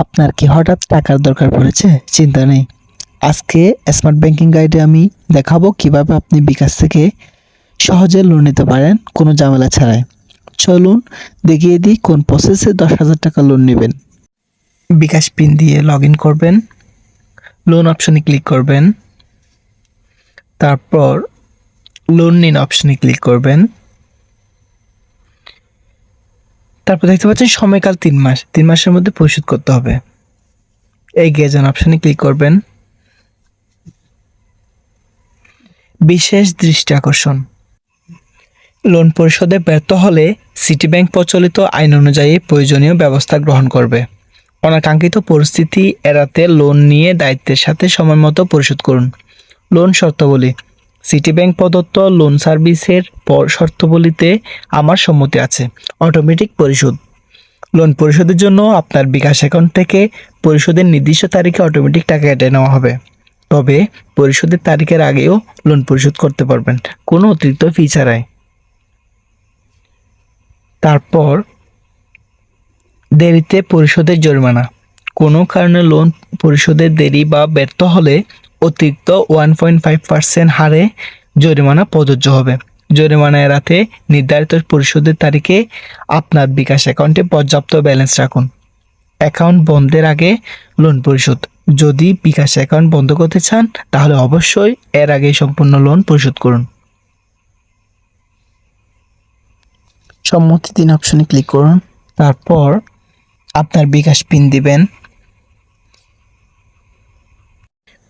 আপনার কি হঠাৎ টাকার দরকার পড়েছে? চিন্তা নেই। আজকে স্মার্ট ব্যাংকিং গাইডে আমি দেখাবো কীভাবে আপনি বিকাশ থেকে সহজে লোন নিতে পারেন কোনো ঝামেলা ছাড়াই। চলুন দেখিয়ে দিই কোন প্রসেসে দশ হাজার টাকা লোন নেবেন। বিকাশ পিন দিয়ে লগ ইন করবেন লোন অপশনে ক্লিক করবেন। তারপর লোন নিন অপশনে ক্লিক করবেন। তারপর দেখতে পাচ্ছেন সময়কাল তিন মাস। তিন মাসের মধ্যে পরিশোধ করতে হবে। এই গেজন অপশনে ক্লিক করবেন। বিশেষ দৃষ্টি আকর্ষণ। লোন পরিশোধে ব্যর্থ হলে সিটি ব্যাংক প্রচলিত আইন অনুযায়ী প্রয়োজনীয় ব্যবস্থা গ্রহণ করবে। অনাকাঙ্ক্ষিত পরিস্থিতি এড়াতে লোন নিয়ে দায়িত্বের সাথে সময়মতো পরিশোধ করুন। লোন শর্তাবলী। সিটি ব্যাংক প্রদত্ত লোন সার্ভিসের শর্তাবলীতে আমার সম্মতি আছে। অটোমেটিক পরিশোধ। লোন পরিশোধের জন্য আপনার বিকাশ অ্যাকাউন্ট থেকে পরিশোধের নির্দিষ্ট তারিখে অটোমেটিক টাকা কেটে নেওয়া হবে। তবে পরিশোধের তারিখের আগেও লোন পরিশোধ করতে পারবেন। কোনো অতিরিক্ত ফি ছাড়াই। তারপর দেরিতে পরিশোধের জরিমানা। কোনো কারণে লোন পরিশোধের দেরি বা ব্যর্থ হলে অতিরিক্ত ওয়ান পয়েন্ট ফাইভ পার্সেন্ট হারে জরিমানা প্রযোজ্য হবে। জরিমানা এড়াতে নির্ধারিত পরিশোধের তারিখে আপনার বিকাশ অ্যাকাউন্টে পর্যাপ্ত ব্যালেন্স রাখুন। অ্যাকাউন্ট বন্ধের আগে লোন পরিশোধ। যদি বিকাশ অ্যাকাউন্ট বন্ধ করতে চান তাহলে অবশ্যই এর আগে সম্পূর্ণ লোন পরিশোধ করুন। সম্মতি তিন অপশনে ক্লিক করুন। তারপর আপনার বিকাশ পিন দিবেন।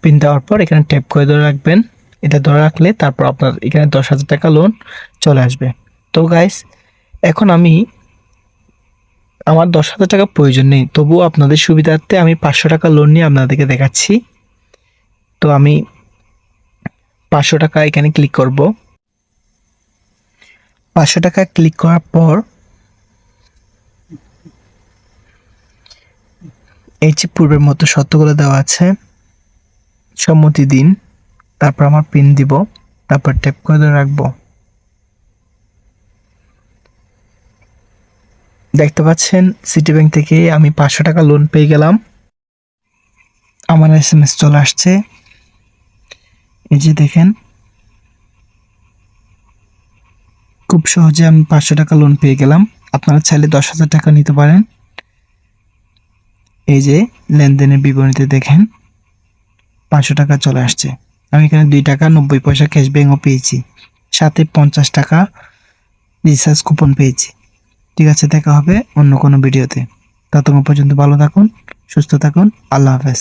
পিন দেওয়ার পর এখানে ট্যাপ করে ধরে রাখবেন। এটা ধরে রাখলে তারপর আপনার এখানে দশ হাজার টাকা লোন চলে আসবে। তো গাইস এখন আমি আমার দশ হাজার টাকা প্রয়োজন নেই। তবুও আপনাদের সুবিধার্থে আমি পাঁচশো টাকা লোন নিয়ে আপনাদেরকে দেখাচ্ছি। তো আমি পাঁচশো টাকা এখানে ক্লিক করব। পাঁচশো টাকা ক্লিক করার পর এই যে পূর্বের মতো শর্তগুলো দেওয়া আছে। সম্মতি দিন, তারপর আমার পিন দিব, তারপর ট্যাপ করে ধরে রাখব। দেখতে পাচ্ছেন সিটি ব্যাংক থেকে আমি পাঁচশো টাকা লোন পেয়ে গেলাম। আমার এস এম এস চলে আসছে। এই যে দেখেন, খুব সহজে আমি পাঁচশো টাকা লোন পেয়ে গেলাম। আপনারা চাইলে দশ হাজার টাকা নিতে পারেন। এই যে লেনদেনের বিবরণীতে দেখেন পাঁচশো টাকা চলে আসছে। আমি এখানে দুই টাকা নব্বই পয়সা ক্যাশব্যাকও পেয়েছি। সাথে পঞ্চাশ টাকা রিচার্জ কুপন পেয়েছি। ঠিক আছে, দেখা হবে অন্য কোনো ভিডিওতে ততক্ষণ পর্যন্ত ভালো থাকুন, সুস্থ থাকুন, আল্লাহ হাফেজ।